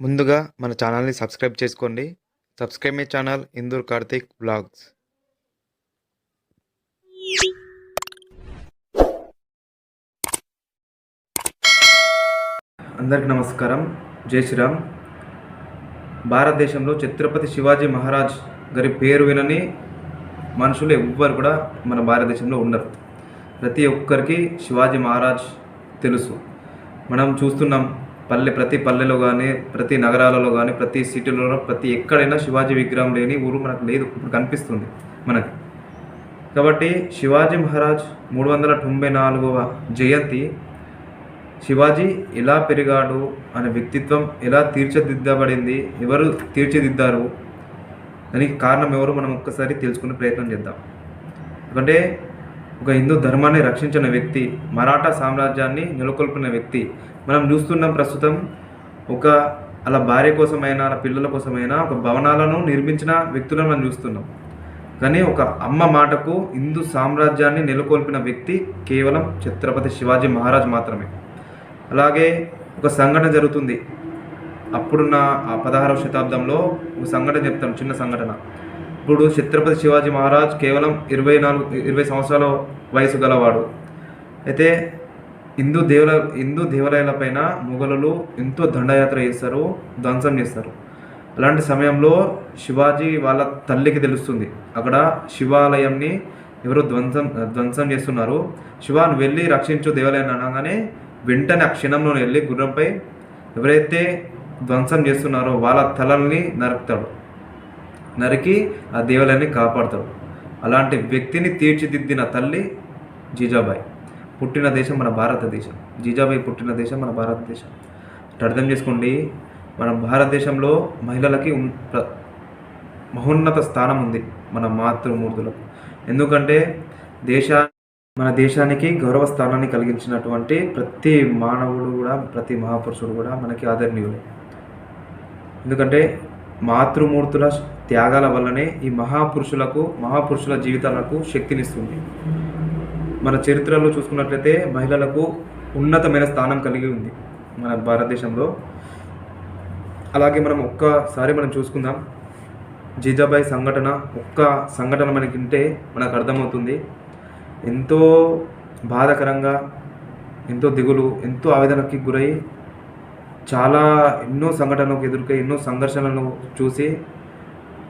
ముందుగా మన ఛానల్ని సబ్స్క్రైబ్ చేసుకోండి. Subscribe my channel Indur Karthik vlogs అందరికీ నమస్కారం. జై శ్రీరామ్. భారతదేశంలో ఛత్రపతి శివాజీ మహారాజ్ గారి పేరు వినని మనుషులు ఎవ్వరు కూడా మన భారతదేశంలో ఉండరు. ప్రతి ఒక్కరికి శివాజీ మహారాజ్ తెలుసు. మనం చూస్తున్నాం పల్లె ప్రతి పల్లెలో కానీ ప్రతి నగరాలలో కానీ ప్రతి సిటీలలో ప్రతి ఎక్కడైనా శివాజీ విగ్రహం లేని ఊరు మనకు లేదు. ఇప్పుడు కనిపిస్తుంది మనకి. కాబట్టి శివాజీ మహారాజ్ మూడు వందల తొంభై నాలుగవ జయంతి శివాజీ ఎలా పెరిగాడు అనే వ్యక్తిత్వం ఎలా తీర్చిదిద్దబడింది ఎవరు తీర్చిదిద్దారు దానికి కారణం ఎవరు మనం ఒక్కసారి తెలుసుకునే ప్రయత్నం చేద్దాం. ఎందుకంటే ఒక హిందూ ధర్మాన్ని రక్షించిన వ్యక్తి మరాఠా సామ్రాజ్యాన్ని నెలకొల్పిన వ్యక్తి. మనం చూస్తున్నాం ప్రస్తుతం ఒక అలా భార్య కోసమైనా అలా పిల్లల కోసమైనా ఒక భవనాలను నిర్మించిన వ్యక్తులను మనం చూస్తున్నాం. కానీ ఒక అమ్మ మాటకు హిందూ సామ్రాజ్యాన్ని నెలకొల్పిన వ్యక్తి కేవలం ఛత్రపతి శివాజీ మహారాజ్ మాత్రమే. అలాగే ఒక సంఘటన జరుగుతుంది. అప్పుడున్న ఆ పదహారవ శతాబ్దంలో ఒక సంఘటన చెప్తాను చిన్న సంఘటన. ఇప్పుడు ఛత్రపతి శివాజీ మహారాజ్ కేవలం ఇరవై నాలుగు ఇరవై సంవత్సరాల వయసు గలవాడు. అయితే హిందూ దేవుల హిందూ దేవాలయాలపైన మొఘలులు ఎంతో దండయాత్ర చేస్తారు ధ్వంసం చేస్తారు. అలాంటి సమయంలో శివాజీ వాళ్ళ తల్లికి తెలుస్తుంది. అక్కడ శివాలయంని ఎవరు ధ్వంసం ధ్వంసం చేస్తున్నారు. శివ వెళ్ళి రక్షించు దేవాలయాన్ని అనగానే వెంటనే ఆ క్షణంలో వెళ్ళి గుర్రంపై ఎవరైతే ధ్వంసం చేస్తున్నారో వాళ్ళ తలల్ని నరుకుతాడు. నరికి ఆ దేవాలయాన్ని కాపాడుతాడు. అలాంటి వ్యక్తిని తీర్చిదిద్దిన తల్లి జీజాబాయి. పుట్టిన దేశం మన భారతదేశం. జీజాబాయి పుట్టిన దేశం మన భారతదేశం. అర్థం చేసుకోండి మన భారతదేశంలో మహిళలకి మహోన్నత స్థానం ఉంది మన మాతృమూర్తులకు. ఎందుకంటే దేశా మన దేశానికి గౌరవ స్థానాన్ని కలిగించినటువంటి ప్రతి మానవుడు కూడా ప్రతి మహాపురుషుడు కూడా మనకి ఆదరణీయుడు. ఎందుకంటే మాతృమూర్తుల త్యాగాల వల్లనే ఈ మహాపురుషులకు మహాపురుషుల జీవితాలకు శక్తినిస్తుంది. మన చరిత్రలో చూసుకున్నట్లయితే మహిళలకు ఉన్నతమైన స్థానం కలిగి ఉంది మన భారతదేశంలో. అలాగే మనం ఒక్కసారి మనం చూసుకుందాం. జీజాబాయి సంఘటన ఒక్క సంఘటన మనకి ఉంటే మనకు అర్థమవుతుంది. ఎంతో బాధాకరంగా ఎంతో దిగులు ఎంతో ఆవేదనకి గురై చాలా ఎన్నో సంఘటనలకు ఎదుర్కొై ఎన్నో సంఘర్షణలను చూసి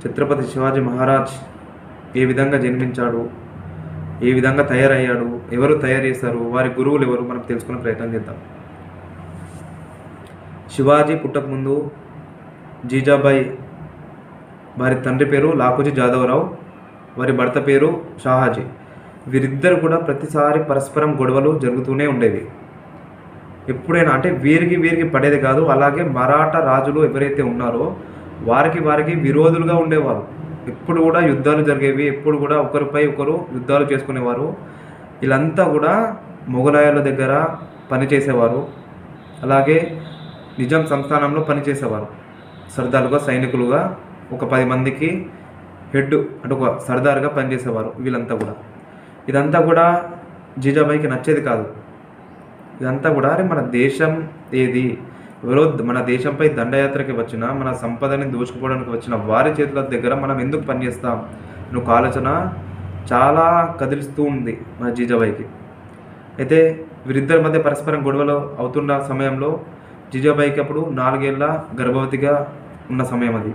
ఛత్రపతి శివాజీ మహారాజ్ ఏ విధంగా జన్మించాడు ఏ విధంగా తయారయ్యాడు ఎవరు తయారు చేశారు వారి గురువులు ఎవరు మనం తెలుసుకునే ప్రయత్నం చేద్దాం. శివాజీ పుట్టకముందు జీజాబాయి వారి తండ్రి పేరు లాకోజీ జాదవరావు వారి భర్త పేరు షాహాజీ. వీరిద్దరు కూడా ప్రతిసారి పరస్పరం గొడవలు జరుగుతూనే ఉండేవి. ఎప్పుడైనా అంటే వీరికి వీరికి పడేది కాదు. అలాగే మరాఠా రాజులు ఎవరైతే ఉన్నారో వారికి వారికి విరోధులుగా ఉండేవారు. ఎప్పుడు కూడా యుద్ధాలు జరిగేవి. ఎప్పుడు కూడా ఒకరిపై ఒకరు యుద్ధాలు చేసుకునేవారు. వీళ్ళంతా కూడా మొఘలాయుల దగ్గర పనిచేసేవారు. అలాగే నిజాం సంస్థానంలో పనిచేసేవారు. సర్దారుగా సైనికులుగా ఒక పది మందికి హెడ్ అంటే ఒక సర్దారుగా పనిచేసేవారు వీళ్ళంతా కూడా. ఇదంతా కూడా జీజాబాయికి నచ్చేది కాదు. ఇదంతా కూడా మన దేశం ఏది? ఎవరో మన దేశంపై దండయాత్రకి వచ్చిన మన సంపదని దోచుకోవడానికి వచ్చిన వారి చేతుల దగ్గర మనం ఎందుకు పనిచేస్తాం? నువ్వు ఆలోచన చాలా కదిలిస్తూ ఉంది మన జీజాబాయికి. అయితే వీరిద్దరి మధ్య పరస్పరం గొడవలు అవుతున్న సమయంలో జీజాబాయికి అప్పుడు నాలుగేళ్ళ గర్భవతిగా ఉన్న సమయం అది.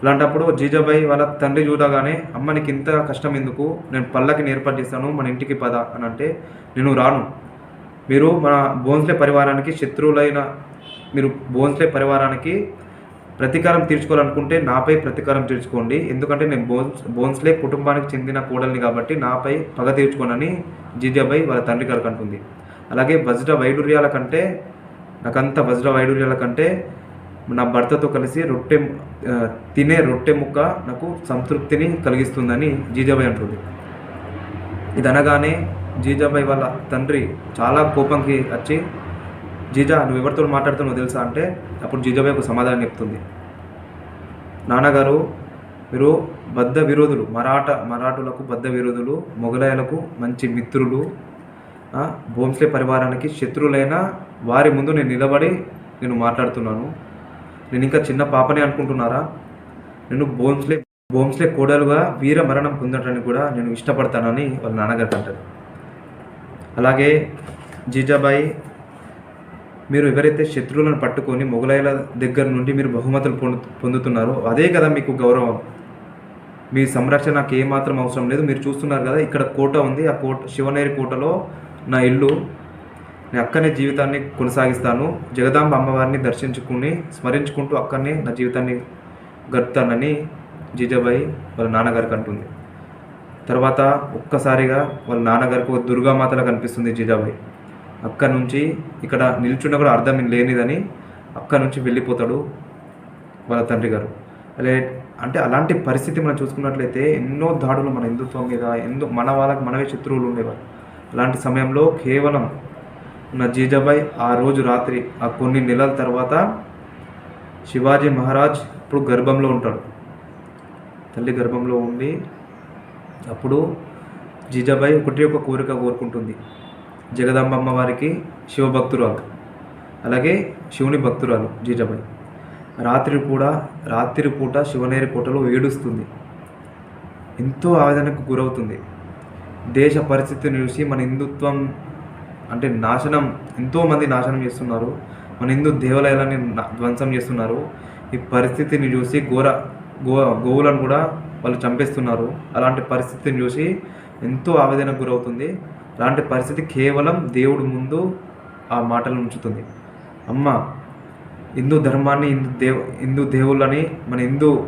అలాంటప్పుడు జీజాబాయి వాళ్ళ తండ్రి చూడగానే అమ్మ నీకు ఇంత కష్టం ఎందుకు? నేను పల్లకి ఏర్పాటు చేస్తాను మన ఇంటికి పద అని అంటే నేను రాను. మీరు మన బోన్స్లే పరివారానికి శత్రువులైన మీరు బోన్స్లే పరివారానికి ప్రతీకారం తీర్చుకోవాలనుకుంటే నాపై ప్రతీకారం తీర్చుకోండి. ఎందుకంటే నేను బోన్స్ బోన్స్లే కుటుంబానికి చెందిన కోడల్ని కాబట్టి నాపై పగ తీర్చుకోనని జీజాబాయి వాళ్ళ తండ్రి గారికి అంటుంది. అలాగే వజ్ర వైడూర్యాల కంటే నాకంత వజ్ర వైడూర్యాల కంటే నా భర్తతో కలిసి రొట్టె తినే రొట్టె ముక్క నాకు సంతృప్తిని కలిగిస్తుందని జీజాబాయి అంటుంది. ఇది అనగానే జీజాబాయి వాళ్ళ తండ్రి చాలా కోపంకి వచ్చి జీజా నువ్వు ఎవరితో మాట్లాడుతున్నావు తెలుసా? అంటే అప్పుడు జీజాబాయి ఒక సమాధానం చెప్తుంది. నాన్నగారు మీరు బద్ధ విరోధులు మరాఠ మరాఠులకు బద్ధ విరోధులు మొఘలాయలకు మంచి మిత్రులు భోంస్లే పరివారానికి శత్రువులైన వారి ముందు నేను నిలబడి నేను మాట్లాడుతున్నాను. నేను ఇంకా చిన్న పాపనే అనుకుంటున్నారా? నేను భోంస్లే భోంస్లే కోడలుగా వీర మరణం పొందటానికి కూడా నేను ఇష్టపడతానని వాళ్ళ నాన్నగారు అంటారు. అలాగే జీజాబాయి మీరు ఎవరైతే శత్రువులను పట్టుకొని మొఘలాయుల దగ్గర నుండి మీరు బహుమతులు పొందు పొందుతున్నారో అదే కదా మీకు గౌరవం. మీ సంరక్షణ నాకు ఏమాత్రం అవసరం లేదు. మీరు చూస్తున్నారు కదా ఇక్కడ కోట ఉంది. ఆ కోట శివనేరి కోటలో నా ఇల్లు. నేను అక్కనే జీవితాన్ని కొనసాగిస్తాను. జగదాంబ అమ్మవారిని దర్శించుకుని స్మరించుకుంటూ అక్కడనే నా జీవితాన్ని గడుపుతానని జీజాబాయి వాళ్ళ నాన్నగారికి అంటుంది. తర్వాత ఒక్కసారిగా వాళ్ళ నాన్నగారికి ఒక దుర్గామాతలా కనిపిస్తుంది జీజాబాయి అక్కడ నుంచి ఇక్కడ నిల్చున్న కూడా అర్థం లేనిదని అక్కడ నుంచి వెళ్ళిపోతాడు వాళ్ళ తండ్రి గారు. అదే అంటే అలాంటి పరిస్థితి మనం చూసుకున్నట్లయితే ఎన్నో దాడులు మన హిందుత్వం మీద ఎందు మన వాళ్ళకి మనమే శత్రువులు ఉండేవారు అలాంటి సమయంలో కేవలం నా జీజాబాయ్ ఆ రోజు రాత్రి ఆ కొన్ని నెలల తర్వాత శివాజీ మహారాజ్ ఇప్పుడు గర్భంలో ఉంటాడు. తల్లి గర్భంలో ఉండి అప్పుడు జీజాబాయి ఒకటి ఒక కోరిక కోరుకుంటుంది. జగదాంబమ్మ వారికి శివభక్తురాలు. అలాగే శివుని భక్తురాలు జీజాబాయి. రాత్రి కూడా రాత్రి పూట శివనేరి కోటలో ఏడుస్తుంది. ఎంతో ఆవేదనకు గురవుతుంది. దేశ పరిస్థితిని చూసి మన హిందుత్వం అంటే నాశనం ఎంతోమంది నాశనం చేస్తున్నారు. మన హిందూ దేవాలయాలని ధ్వంసం చేస్తున్నారు. ఈ పరిస్థితిని చూసి ఘోర గో గోవులను కూడా వాళ్ళు చంపేస్తున్నారు. అలాంటి పరిస్థితిని చూసి ఎంతో ఆవేదనకు గురవుతుంది. అలాంటి పరిస్థితి కేవలం దేవుడు ముందు ఆ మాటలు ఉంచుతుంది. అమ్మ హిందూ ధర్మాన్ని హిందూ దేవ హిందూ దేవుళ్ళని మన హిందూ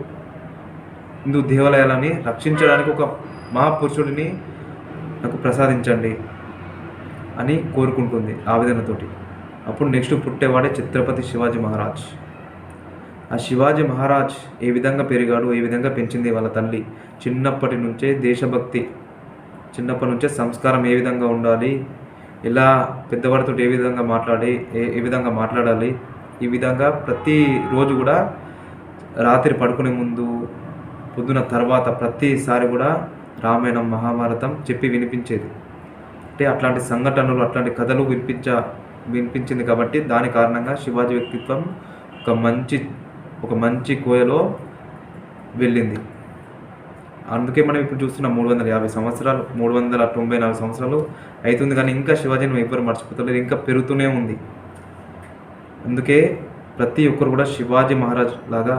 హిందూ దేవాలయాలని రక్షించడానికి ఒక మహాపురుషుడిని నాకు ప్రసాదించండి అని కోరుకుంటుంది ఆవేదనతోటి. అప్పుడు నెక్స్ట్ పుట్టేవాడే ఛత్రపతి శివాజీ మహారాజ్. ఆ శివాజీ మహారాజ్ ఏ విధంగా పెరిగాడు ఏ విధంగా పెంచింది వాళ్ళ తల్లి? చిన్నప్పటి నుంచే దేశభక్తి చిన్నప్పటి నుంచే సంస్కారం ఏ విధంగా ఉండాలి? ఎలా పెద్దవాడితో ఏ విధంగా మాట్లాడి ఏ ఏ విధంగా మాట్లాడాలి? ఈ విధంగా ప్రతిరోజు కూడా రాత్రి పడుకునే ముందు పొద్దున తర్వాత ప్రతిసారి కూడా రామాయణం మహాభారతం చెప్పి వినిపించేది. అంటే అట్లాంటి సంఘటనలు అట్లాంటి కథలు వినిపించ వినిపించింది కాబట్టి దాని కారణంగా శివాజీ వ్యక్తిత్వం ఒక మంచి ఒక మంచి కోయలో వెళ్ళింది. అందుకే మనం ఇప్పుడు చూస్తున్నాం మూడు వందల యాభై సంవత్సరాలు మూడు వందల తొంభై నాలుగు సంవత్సరాలు అవుతుంది కానీ ఇంకా శివాజీని ఎవ్వరు మర్చిపోతలేరు ఇంకా పెరుగుతూనే ఉంది. అందుకే ప్రతి ఒక్కరు కూడా శివాజీ మహారాజ్ లాగా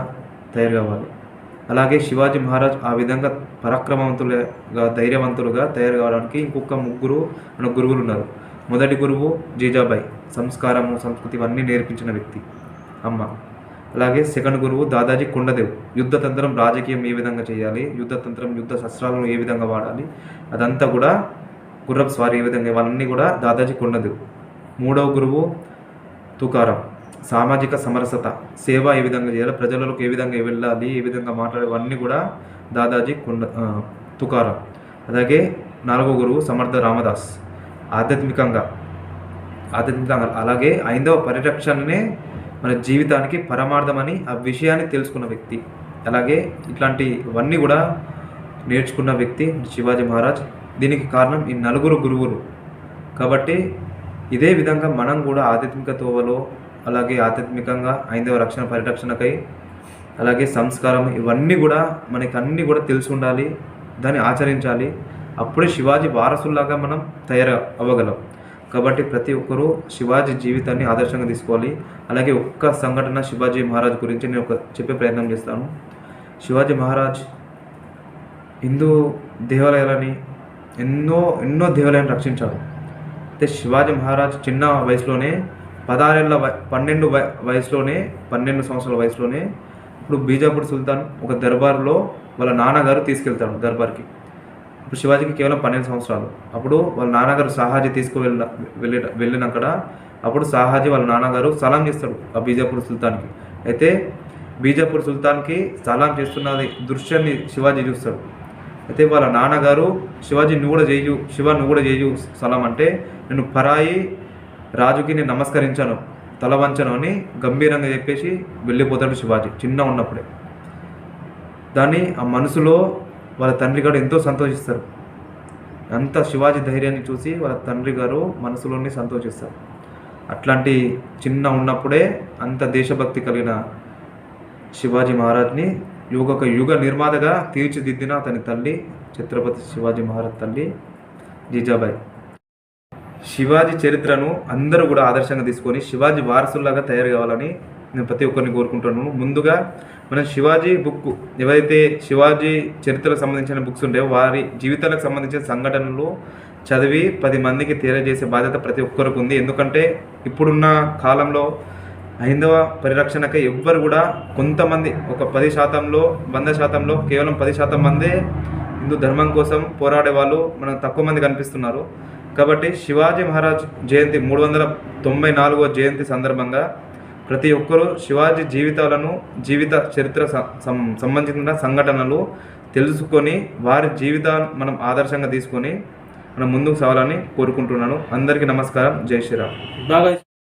తయారు కావాలి. అలాగే శివాజీ మహారాజ్ ఆ విధంగా పరాక్రమవంతులుగా ధైర్యవంతులుగా తయారు కావడానికి ఇంకొక ముగ్గురు మన గురువులు ఉన్నారు. మొదటి గురువు జీజాబాయ్ సంస్కారము సంస్కృతి ఇవన్నీ నేర్పించిన వ్యక్తి. అమ్మ. అలాగే సెకండ్ గురువు దాదాజీ కొండదేవ్. యుద్ధ తంత్రం రాజకీయం ఏ విధంగా చేయాలి? యుద్ధ తంత్రం యుద్ధ శస్త్రాలను ఏ విధంగా వాడాలి? అదంతా కూడా గుర్రపు స్వారీ ఏ విధంగా ఇవన్నీ కూడా దాదాజీ కొండదేవ్. మూడవ గురువు తుకారం. సామాజిక సమరసత సేవ ఏ విధంగా చేయాలి? ప్రజలకు ఏ విధంగా వెళ్ళాలి? ఏ విధంగా మాట్లాడేవన్నీ కూడా దాదాజీ కొండ తుకారం. అలాగే నాలుగో గురువు సమర్థ రామదాస్. ఆధ్యాత్మికంగా ఆధ్యాత్మికంగా అలాగే ఐదవ పరిరక్షణనే మన జీవితానికి పరమార్థమని ఆ విషయాన్ని తెలుసుకున్న వ్యక్తి. అలాగే ఇట్లాంటివన్నీ కూడా నేర్చుకున్న వ్యక్తి శివాజీ మహారాజ్. దీనికి కారణం ఈ నలుగురు గురువులు. కాబట్టి ఇదే విధంగా మనం కూడా ఆధ్యాత్మిక తోవలో అలాగే ఆధ్యాత్మికంగా ఐదవ రక్షణ పరిరక్షణకై అలాగే సంస్కారం ఇవన్నీ కూడా మనకి అన్నీ కూడా తెలిసి ఉండాలి దాన్ని ఆచరించాలి. అప్పుడే శివాజీ వారసుల్లాగా మనం తయారు అవ్వగలం కాబట్టి ప్రతి ఒక్కరూ శివాజీ జీవితాన్ని ఆదర్శంగా తీసుకోవాలి. అలాగే ఒక్క సంఘటన శివాజీ మహారాజ్ గురించి నేను ఒక చెప్పే ప్రయత్నం చేస్తాను. శివాజీ మహారాజ్ హిందూ దేవాలయాలని ఎన్నో ఎన్నో దేవాలయాలను రక్షించాడు అయితే శివాజీ మహారాజ్ చిన్న వయసులోనే పదహారేళ్ళ పన్నెండు వయసులోనే పన్నెండు సంవత్సరాల వయసులోనే ఇప్పుడు బీజాపూర్ సుల్తాన్ ఒక దర్బార్లో వాళ్ళ నాన్నగారు తీసుకెళ్తాడు దర్బార్కి. ఇప్పుడు శివాజీకి కేవలం పన్నెండు సంవత్సరాలు. అప్పుడు వాళ్ళ నాన్నగారు సాహాజీ తీసుకువెళ్ళ వెళ్ళి వెళ్ళినక్కడ అప్పుడు సాహాజీ వాళ్ళ నాన్నగారు సలాం చేస్తాడు ఆ బీజాపూర్ సుల్తాన్కి. అయితే బీజాపూర్ సుల్తాన్కి సలాం చేస్తున్నది దృశ్యాన్ని శివాజీ చూస్తాడు. అయితే వాళ్ళ నాన్నగారు శివాజీ నువ్వు కూడా చేయు శివ నువ్వు కూడా చేయు సలాం అంటే నేను పరాయి రాజుకి నేను నమస్కరించాను తల వంచను అని గంభీరంగా చెప్పేసి వెళ్ళిపోతాడు శివాజీ చిన్న ఉన్నప్పుడే. దాన్ని ఆ మనసులో వాళ్ళ తండ్రి గారు ఎంతో సంతోషిస్తారు. అంత శివాజీ ధైర్యాన్ని చూసి వాళ్ళ తండ్రి గారు మనసులోనే సంతోషిస్తారు. అట్లాంటి చిన్న ఉన్నప్పుడే అంత దేశభక్తి కలిగిన శివాజీ మహారాజ్ని యుగ ఒక యుగ నిర్మాతగా తీర్చిదిద్దిన అతని తల్లి ఛత్రపతి శివాజీ మహారాజ్ తల్లి జీజాబాయి. శివాజీ చరిత్రను అందరూ కూడా ఆదర్శంగా తీసుకొని శివాజీ వారసుల్లాగా తయారు కావాలని నేను ప్రతి ఒక్కరిని కోరుకుంటున్నాను. ముందుగా మనం శివాజీ బుక్ ఏవైతే శివాజీ చరిత్రకు సంబంధించిన బుక్స్ ఉంటాయో వారి జీవితాలకు సంబంధించిన సంఘటనలు చదివి పది మందికి తెలియజేసే బాధ్యత ప్రతి ఒక్కరికి ఉంది. ఎందుకంటే ఇప్పుడున్న కాలంలో హైందవ పరిరక్షణకై ఎవ్వరు కూడా కొంతమంది ఒక పది శాతంలో వంద శాతంలో కేవలం పది శాతం మందే హిందూ ధర్మం కోసం పోరాడే వాళ్ళు మనకు తక్కువ మంది కనిపిస్తున్నారు. కాబట్టి శివాజీ మహారాజ్ జయంతి మూడు వందల తొంభై నాలుగో జయంతి సందర్భంగా ప్రతి ఒక్కరూ శివాజీ జీవితాలను జీవిత చరిత్ర సంబంధించిన సంఘటనలు తెలుసుకొని వారి జీవితాన్ని మనం ఆదర్శంగా తీసుకొని మనం ముందుకు సాగాలని కోరుకుంటున్నాను. అందరికీ నమస్కారం. జై శ్రీరామ్. బాగా